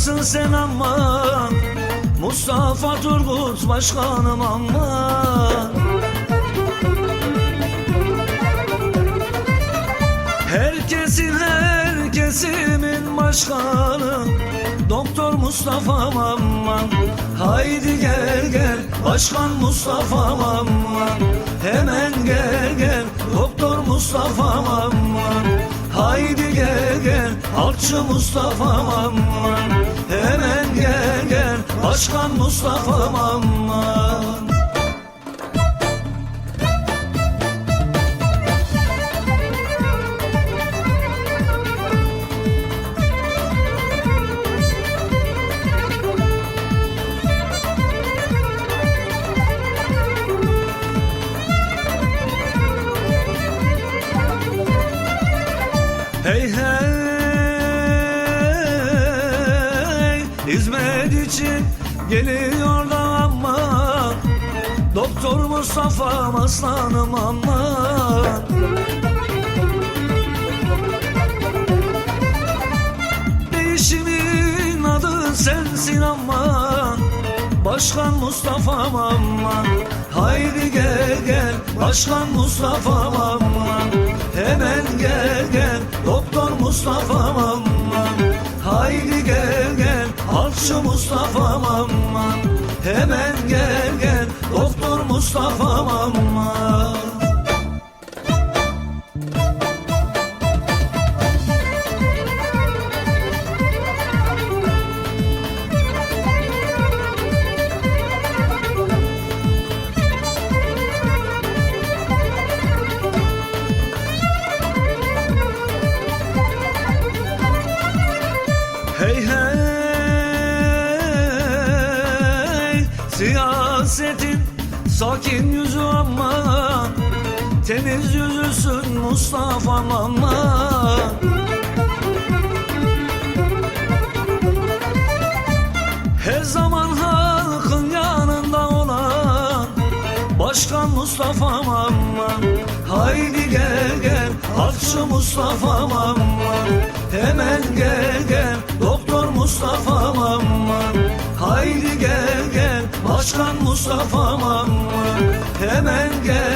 Adısın sen ama Mustafa Turgut başkanım ama Herkesin her kesimin başkanı Doktor Mustafa aman. Haydi gel gel Başkan Mustafa aman. Hemen gel gel Doktor Mustafa aman. Haydi gel gel Halkçı Mustafa aman Başkan Mustafa aman Hey hey Hizmet için geliyor da ama Doktor Mustafa aslanım ama. Değişimin adı sensin ama Başkan Mustafa aman Haydi gel gel Başkan Mustafa aman Hemen gel gel Doktor Mustafa aman Halkçı Mustafa aman Hemen gel gel. Doktor Mustafa aman Siyasetin sakin yüzü ama Temiz yüzüsün Mustafa ama Her zaman halkın yanında olan Başkan Mustafa aman Haydi gel gel Halkçı Mustafa aman Hemen gel gel Doktor Mustafa Mustafa aman Hemen gel